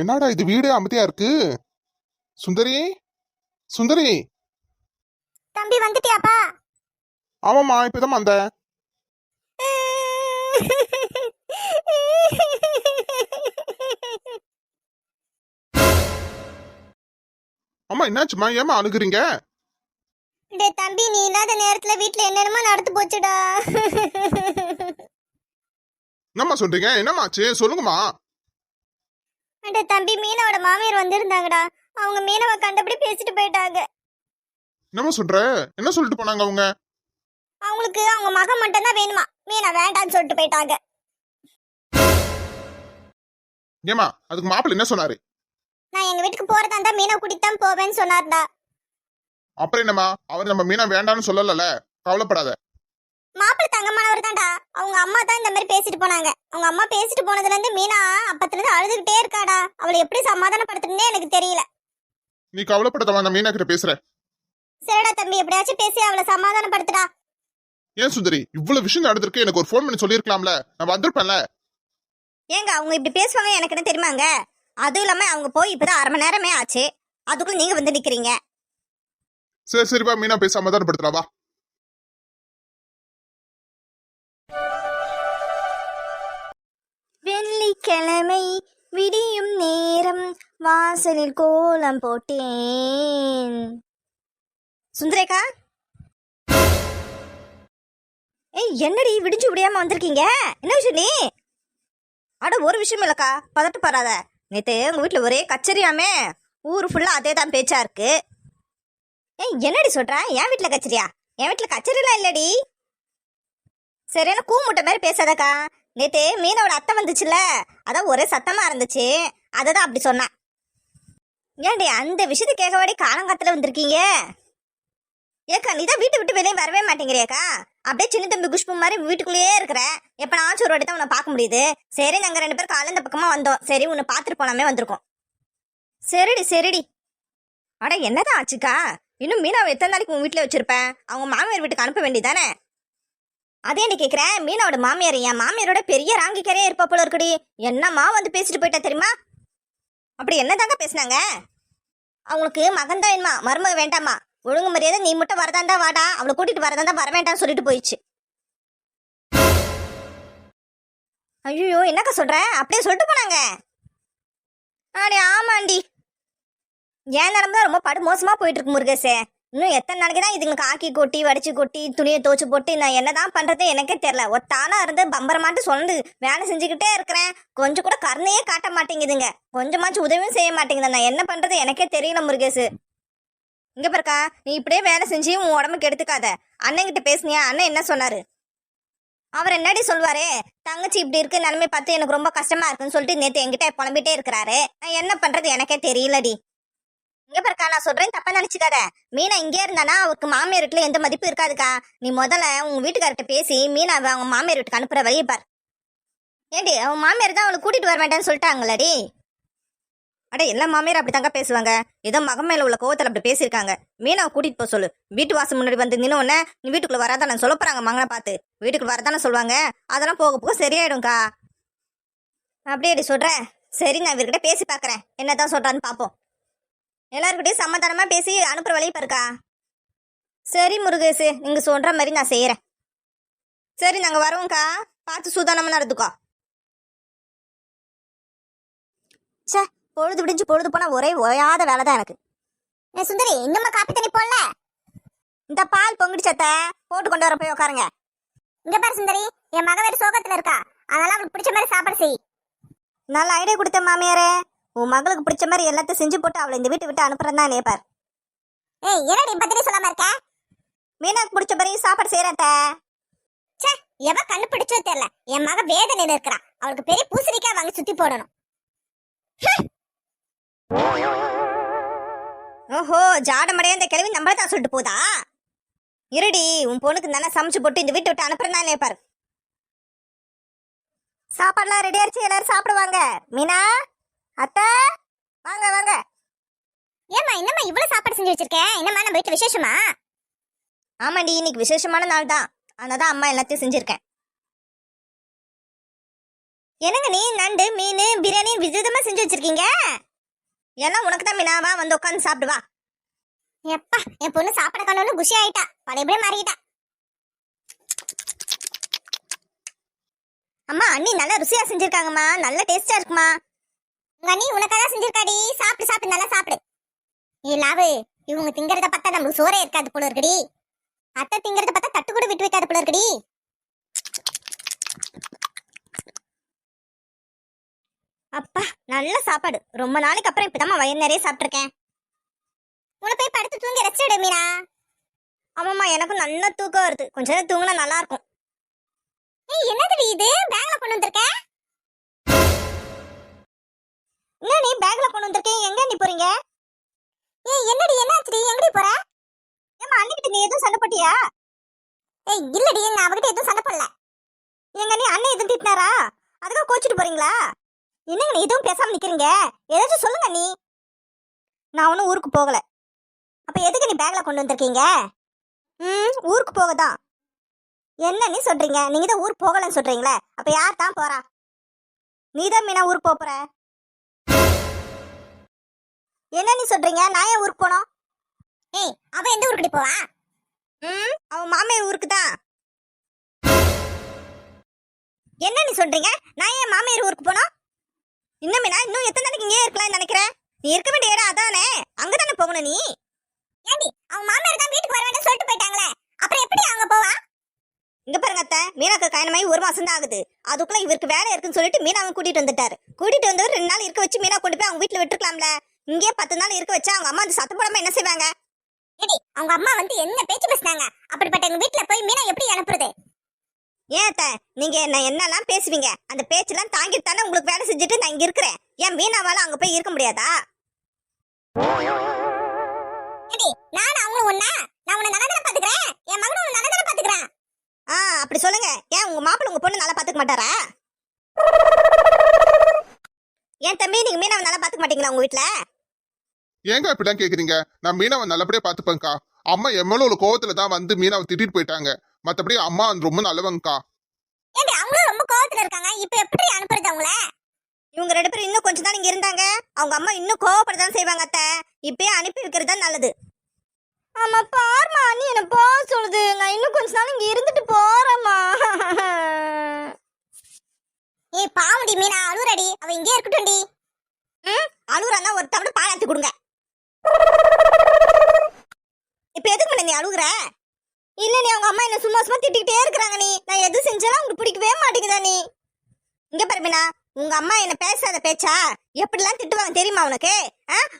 என்னடா இது வீடே அமைதியா இருக்கு? சுந்தரி? சுந்தரி? தம்பி வந்துட்டியாப்பா? ஆமாம்மா இப்பதான் வந்தேன். அம்மா என்னாச்சும்மா? ஏமா அணுகுறீங்க டேய் தம்பி நீ இல்லாத நேரத்துல வீட்ல என்னென்னமோ நடந்து போச்சுடா. என்னம்மா சொல்றீங்க? என்னம்மாச்சு சொல்லுங்கம்மா. டேய் தம்பி மீனாவோட மாமியார் வந்திருந்தாங்கடா. அவங்க மீனவை கண்டபடி பேசிட்டு போயிட்டாங்க. என்னம்மா சொல்ற? என்ன சொல்லிட்டு போனாங்க அவங்க? அவங்களுக்கு அவங்க மகன் மட்டும் தான் வேணுமா? மீனா வேண்டாம்னு சொல்லிட்டு போயிட்டாங்க. ஏமா அதுக்கு மாப்பிள்ளை என்ன சொன்னாரு? நான் எங்க வீட்டுக்கு போறதா இருந்தா மீனை கூட்டிட்டு தான் போவேன்னு சொன்னார்டா. அப்புறம் என்னம்மா? அவர் நம்ம மீனா வேண்டாம்னு சொல்லல கவலைப்படாத. மாப்பிள்ளை தங்கமானவர் தான்டா. அவங்க அம்மா தான் இந்த மாதிரி பேசிட்டு போனாங்க. அவங்க அம்மா பேசிட்டு போனதுல இருந்து மீனா அப்பத்துல இருந்து அழுதுகிட்டே இருக்காடா. அவளை எப்படி சமாதானப்படுத்துறதுன்னே எனக்கு தெரியல. நீ கவலைப்படாதம்மா அந்த மீனா கிட்ட பேசுற சரிடா தம்பி எப்படியாச்சும் பேசி அவளை சமாதானப்படுத்துடா. ஏன் சுந்தரி? இவ்வளவு விஷயம் நடந்திருக்கு. எனக்கு ஒரு ஃபோன் பண்ணி சொல்லியிருக்கலாம்ல. நான் வந்திருப்பேன்ல. ஏங்க அவங்க இப்படி பேசுவாங்க எனக்கு என்ன தெரியுமாங்க? அதுவும் இல்லாம அவங்க போய் இப்பதான் அரை மணி நேரமே ஆச்சு. அதுக்குள்ள நீங்க வந்து நிக்கிறீங்க. சரி சரிப்பா மீனா பேச சமாதானப்படுத்தலாம் வா. வெள்ளிக்கிழமை விடியும் நேரம். வாசலில் கோலம் போட்டேன். சுந்தரேகா? ஏய் என்னடி விடிஞ்சு விடியாம வந்திருக்கீங்க? என்ன விஷயம் நீ? அட ஒரு விஷயம் இல்லக்கா. பதட்டு படாத நேற்று உங்க வீட்டில் ஒரே கச்சரியாமே. ஊர் ஃபுல்லா அதே தான் பேச்சா இருக்கு. ஏய் என்னடி சொல்கிறேன் என் வீட்டில் கச்சரியா? என் வீட்டில் கச்சரிலாம் இல்லடி. சரியான கூமுட்டை மாதிரி பேசாதக்கா. நேத்து மீனோட அத்தை வந்துச்சுல்ல? அதான் ஒரே சத்தமா இருந்துச்சு. அதை தான் அப்படி சொன்னேன் ஏன்டி அந்த விஷயத்தை கேட்கவாடி காலங்காத்துல வந்திருக்கீங்க? ஏக்கா நீ தான் வீட்டை விட்டு வெளியே வரவே மாட்டேங்கிறியாக்கா. அப்படியே சின்ன தம்பி குஷ்பு மாதிரி வீட்டுக்குள்ளேயே இருக்கிற. எப்ப நான் ஒரு வாட்டி தான் உன்னை பார்க்க முடியுது. சரி நாங்க ரெண்டு பேரும் காலந்த இந்த பக்கமா வந்தோம். சரி உன்னை பார்த்துட்டு போனாமே வந்திருக்கோம். சரிடி சரிடி. அட என்னதான் ஆச்சுக்கா? இன்னும் மீனாவை எத்தனை நாளைக்கு உன் வீட்டில் வச்சிருப்பேன் அவங்க மாமியார் வீட்டுக்கு அனுப்ப வேண்டியதானே அதே நீ கேக்குறேன் மீனாவோட மாமியார் என் மாமியாரோட பெரிய ராங்கிக்கரே இருப்பா போல இருக்குடி. என்னம்மா வந்து பேசிட்டு போயிட்டா தெரியுமா? அப்படி என்னதாங்க பேசுனாங்க? அவங்களுக்கு மகன் தான் வேணுமா? மருமக வேண்டாமா? ஒழுங்கு மரியாதை நீ மட்டும் வரதாண்டா வாடா. அவளை கூட்டிட்டு வரதாண்டா வர வேண்டாம்னு சொல்லிட்டு போயிடுச்சு. ஐயோ என்னக்கா சொல்ற? அப்படியே சொல்லிட்டு போனாங்க. ஆடி ஆமாண்டி. ஏன் நடந்தா ரொம்ப படு மோசமா போயிட்டு இருக்கு முருகேசே. இன்னும் எத்தனை நாளைக்கு தான் இதுங்களுக்கு ஆக்கி கொட்டி வடிச்சு கொட்டி துணியை துவச்சி போட்டு நான் என்னதான் பண்ணுறது எனக்கே தெரியல. ஒத்தானா இருந்து பம்பரமாட்டு சொல்லு. வேலை செஞ்சுக்கிட்டே இருக்கிறேன். கொஞ்சம் கூட கருணையே காட்ட மாட்டேங்குதுங்க. கொஞ்சமாச்சும் உதவியும் செய்ய மாட்டேங்குது. நான் என்ன பண்ணுறது எனக்கே தெரியல முருகேசு. இங்கே பாருக்கா நீ இப்படியே வேலை செஞ்சு உன் உடம்புக்கு எடுத்துக்காத. அண்ணன்கிட்ட பேசுனியா? அண்ணன் என்ன சொன்னாரு? அவர் என்னடி சொல்வாரு? தங்கச்சி இப்படி இருக்கு நிலைமை பார்த்து எனக்கு ரொம்ப கஷ்டமா இருக்குன்னு சொல்லிட்டு நேற்று என்கிட்ட புலம்பிட்டே இருக்கிறாரு. நான் என்ன பண்றது எனக்கே தெரியலடி. இங்க பாருக்கா நான் சொல்றேன் தப்பா நினைச்சுக்காத. மீனா இங்கே இருந்தானா? அவருக்கு மாமியார் வீட்டுல எந்த மதிப்பு இருக்காதுக்கா. நீ முதல்ல உங்க வீட்டுக்கார்ட்ட பேசி மீனா அவங்க மாமியார் வீட்டுக்கு அனுப்புற வழியை பார். ஏண்டி அவன் மாமியார் தான் அவளை கூட்டிட்டு வர வேண்டாம்னு சொல்லிட்டாங்களடி? அட எல்லா மாமியார் அப்படி தாங்க பேசுவாங்க. ஏதோ மகன் மேல உள்ள கோவத்தில் அப்படி பேசியிருக்காங்க. மீனாவை கூட்டிட்டு போக சொல்லு. வீட்டு வாசல் முன்னாடி வந்து நின்று உடனே நீ வீட்டுக்குள்ள வராதானே சொல்ல போறாங்க மகனை பார்த்து. வீட்டுக்கு வரதானே சொல்லுவாங்க. அதெல்லாம் போக போக சரியாயிடும்க்கா. அப்படியே சொல்றேன் சரி நான் இவர்கிட்ட பேசி பார்க்குறேன். என்னதான் சொல்றான்னு பார்ப்போம் எல்லாருக்கிட்டையும் சமாதானமாக பேசி அனுப்புகிற வழி பாருக்கா. சரி முருகேசு நீங்கள் சொல்கிற மாதிரி நான் செய்கிறேன் சரி நாங்கள் வரோம்க்கா பார்த்து சூதானமாக நடந்துக்கோ. சே பொழுது விடிஞ்சு பொழுது போனால் ஒரே ஓயாத வேலை தான் எனக்கு. ஏ சுந்தரி இன்னுமா காப்பி தண்ணி போடல? இந்த பால் பொங்கிடுச்சத்த போட்டு கொண்டு வர போய் உட்காருங்க இங்க பாரு சுந்தரி என் மக வேறு சோகத்துல இருக்கா. அதனால் அவளுக்கு பிடிச்ச மாதிரி சாப்பாடு செய். நல்ல ஐடியா கொடுத்த மாமியாரே. உன் மகளுக்கு பிடிச்ச மாதிரி எல்லாத்தையும் செஞ்சு போட்டு அவளை இந்த வீட்டை விட்டு அனுப்புறேன் தான் நேப்பார் ஏய் என்னடி பத்திரி சொல்லாம இருக்க? மீனாக்கு பிடிச்ச மாதிரி சாப்பாடு செய்யறேன் ச்சே எவ கண்ணு பிடிச்சோ தெரியல. என் மக வேதனையில இருக்கிறா. அவளுக்கு பெரிய பூசணிக்காய் வாங்கி சுத்தி போடணும். ஓஹோ ஜாடமடையா இந்த கிழவி நம்மள தான் சொல்லிட்டு போதா? இருடி உன் பொண்ணுக்கு நல்லா சமைச்சு போட்டு இந்த வீட்டை விட்டு அனுப்புறேன் தான் நேப்பார் சாப்பாடுலாம் ரெடி ஆயிடுச்சு எல்லாரும் சாப்பிடுவாங்க. மீனா? அத்தை வாங்க வாங்க. ஏமா என்னம்மா இவ்வளவு சாப்பாடு செஞ்சு வச்சிருக்கேன் என்னம்மா நம்ம வீட்டு விசேஷமா? ஆமாண்டி இன்னைக்கு விசேஷமான நாள் தான். அதனால தான் அம்மா எல்லாத்தையும் செஞ்சிருக்கேன். என்னங்க நீ நண்டு மீன் பிரியாணி விதவிதமா செஞ்சு வச்சிருக்கீங்க? எல்லாம் உனக்கு தான் மீனா. வா வந்து உட்காந்து சாப்பிடு வா. எப்பா என் பொண்ணு சாப்பிட கண்ணு குஷி ஆயிட்டா. பழையபடியே மாறிட்டா. அம்மா அண்ணி நல்லா ருசியா செஞ்சிருக்காங்கம்மா. நல்ல டேஸ்டா இருக்குமா? உங்க அண்ணி உனக்காக செஞ்சிருக்காடி. சாப்பிடு சாப்பிடு நல்லா சாப்பிடு. ஏ லாவு இவங்க திங்கறத பார்த்தா நம்மளுக்கு சோறே இருக்காது போல இருக்குடி. அத்தை திங்கறத பார்த்தா தட்டு கூட விட்டு வைக்காது போல இருக்குடி. அப்பா நல்ல சாப்பாடு. ரொம்ப நாளைக்கு அப்புறம் இப்பதாம்மா வயிறு நிறைய சாப்பிட்டிருக்கேன். உன போய் படுத்து தூங்கி ரெஸ்ட் மீனா. ஆமாம்மா எனக்கும் நல்ல தூக்கம் வருது. கொஞ்ச நேரம் தூங்கினா நல்லா இருக்கும். ஏய் என்னதுடி இது? பேக்ல கொண்டு வந்திருக்க? போறீங்க ஏய் என்னடி என்னாச்சுடி எங்கடி போற? ஏமா அண்ணிக்கிட்ட நீ எதுவும் சண்டை போட்டியா? ஏய் இல்லடி நான் அவகிட்ட எதுவும் சண்டை போடல. எங்க நீ அண்ணன் எதுவும் திட்டினாரா? அதுக்காக கோச்சிட்டு போறீங்களா? என்னங்க நீ எதுவும் பேசாம நிக்கிறீங்க? ஏதாச்சும் சொல்லுங்க நீ நான் ஒன்றும் ஊருக்கு போகல. அப்ப எதுக்கு நீ பேக்ல கொண்டு வந்திருக்கீங்க? ம் ஊருக்கு போக தான் என்ன நீ சொல்றீங்க? நீங்க தான் ஊருக்கு போகலன்னு சொல்றீங்களே. அப்ப யார் தான் போறா? நீ தான் மீனா ஊருக்கு போப் போற? என்ன நீ சொல்றீங்க? நான் ஏன் ஊருக்கு போனோம்? ஏய் அவ எந்த ஊருக்கு போவா? ம் அவன் மாமியார் ஊருக்கு தான். என்ன நீ சொல்றீங்க? நான் ஏன் மாமியார் ஊருக்கு போனோம்? இன்னும் மீனா இன்னும் எத்தனை நாளைக்கு இங்கே இருக்கலாம்னு நினைக்கிறேன் நீ இருக்க வேண்டிய இடம் அதானே? அங்கதானே போகணும் நீ? ஏண்டி அவன் மாமியார் தான் வீட்டுக்கு வர வேண்டாம் சொல்லிட்டு போயிட்டாங்களே. அப்புறம் எப்படி அங்க போவா? இங்க பாருங்க அத்தை மீனாக்கு கல்யாணமாயி ஒரு மாசம் தான் ஆகுது. அதுக்குள்ள இவருக்கு வேலை இருக்குன்னு சொல்லிட்டு மீனாவை கூட்டிட்டு வந்துட்டாரு. கூட்டிட்டு வந்தவர் ரெண்டு நாள் இருக்க வச்சு மீனா கொண்டு போய் அவங்க வீட்டுல விட்டுருக்கலாம்ல. இங்கே பத்து நாள் இருக்க வச்சா அவங்க அம்மா அந்த சத்து போடாம என்ன செய்வாங்க? ஏடி அவங்க அம்மா வந்து என்ன பேச்சு பேசுனாங்க? அப்படிப்பட்ட எங்க வீட்டுல போய் மீனா எப்படி அனுப்புறது? ஏன் நீங்க என்ன என்னெல்லாம் பேசுவீங்க? அந்த பேச்செல்லாம் தாங்கிட்டு தானே உங்களுக்கு வேலை செஞ்சுட்டு நான் இங்க இருக்கிறேன். ஏன் மீனாவால அங்க போய் இருக்க முடியாதா? ஏடி நான் அவங்களும் ஒண்ணா? நான் உன்னை நல்லா பாத்துக்கிறேன்? என் மகனும் உன்னை நல்லா பாத்துக்கிறேன்? ஆ அப்படி சொல்லுங்க. ஏன் உங்க மாப்பிள்ள உங்க பொண்ணு நல்லா பாத்துக்க மாட்டாரா? ஏன் தம்பி நீங்க மீனாவை நல்லா பாத்துக்க மாட்டீங்களா உங்க வீட்ல? ஏங்க இப்படிலாம் கேக்குறீங்க? நான் மீனாவை நல்லபடியா பாத்துப்பேன்க்கா அம்மா மேல ஒரு கோவத்துல தான் வந்து மீனாவை திட்டிட்டு போயிட்டாங்க. மத்தபடி அம்மா வந்து ரொம்ப நல்லவங்கக்கா. ஏடி அவங்களும் ரொம்ப கோவத்துல இருக்காங்க. இப்ப எப்படி அனுப்புறது அவங்கள? இவங்க ரெண்டு பேரும் இன்னும் கொஞ்ச நாள் இங்க இருந்தாங்க. அவங்க அம்மா இன்னும் கோவப்படதான் செய்வாங்க அத்தை. இப்பயே அனுப்பி வைக்கிறது தான் நல்லது. ஆமா பாருமா நீ என்ன போக சொல்லுது. நான் இன்னும் கொஞ்ச நாள் இங்க இருந்துட்டு போறேம்மா. ஏய் பாவடி மீனா. அழுறடி அவ இங்கே இருக்கட்டும்டி. அழுகுறான்னா ஒரு தவிர பாலாத்தி கொடுங்க இப்ப எதுக்கு மேல நீ அழுகுற? இல்ல நீ அவங்க அம்மா என்ன சும்மா சும்மா திட்டிக்கிட்டே இருக்கிறாங்க நீ. நான் எது செஞ்சாலும் உங்களுக்கு பிடிக்கவே மாட்டேங்குதா நீ? இங்க பாருமினா உங்க அம்மா என்ன பேசாத பேச்சா? எப்படிலாம் திட்டுவாங்க தெரியுமா உனக்கு?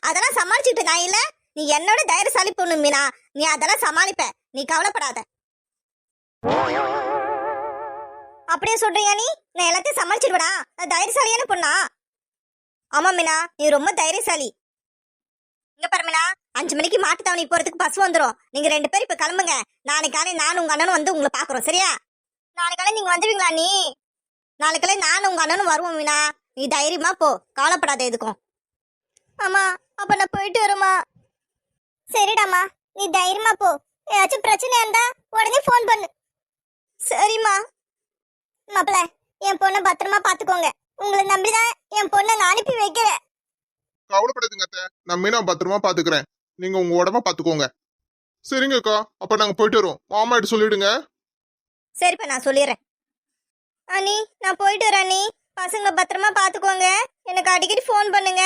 அதெல்லாம் சமாளிச்சுட்டு நான் இல்ல. நீ என்னோட தைரியசாலி பொண்ணு மீனா. நீ அதெல்லாம் சமாளிப்ப. நீ கவலைப்படாத. அப்படியே சொல்றியா நீ? நான் எல்லாத்தையும் சமாளிச்சிடுவடா நான் தைரியசாலியான பொண்ணா? ஆமா மீனா நீ ரொம்ப தைரியசாலி. இங்க பாரு அஞ்சு மணிக்கு மாட்டு தாவணி போறதுக்கு பஸ் வந்துடும் நீங்க ரெண்டு பேரும் இப்ப கிளம்புங்க. நாளைக்கு காலை நானும் உங்க அண்ணனும் வந்து உங்களை பாக்குறோம் சரியா? நாளைக்கு காலை நீங்க வந்துடுவீங்களா நீ? நாளைக்கு காலை நானும் உங்க அண்ணனும் வருவோம் மீனா. நீ தைரியமா போ கவலைப்படாத எதுக்கும். ஆமா அப்ப நான் போயிட்டு வரமா சரிடாமா நீ தைரியமா போ. ஏதாச்சும் பிரச்சனை இருந்தா உடனே ஃபோன் பண்ணு. சரிம்மா. மாப்பிள என் பொண்ணை பத்திரமா பாத்துக்கோங்க உங்களை நம்பிதான் என் பொண்ணை நான் அனுப்பி வைக்கிறேன். கவலைப்படாதுங்க அத்தை. நான் மீனா பத்திரமா பாத்துக்கிறேன். நீங்க உங்க உடம்ப பாத்துக்கோங்க. சரிங்கக்கா அப்ப நாங்க போயிட்டு வரோம் மாமா கிட்ட சொல்லிடுங்க. சரிப்பா நான் சொல்லிடுறேன். அண்ணி நான் போயிட்டு வரேன் அண்ணி. பசங்களை பத்திரமா பார்த்துக்கோங்க எனக்கு அடிக்கடி ஃபோன் பண்ணுங்க.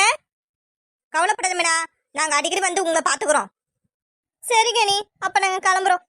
கவலைப்படாத மேடா நாங்கள் அடிக்கடி வந்து உங்களை பார்த்துக்குறோம் சரிங்க அண்ணி. அப்போ நாங்கள் கிளம்புறோம்.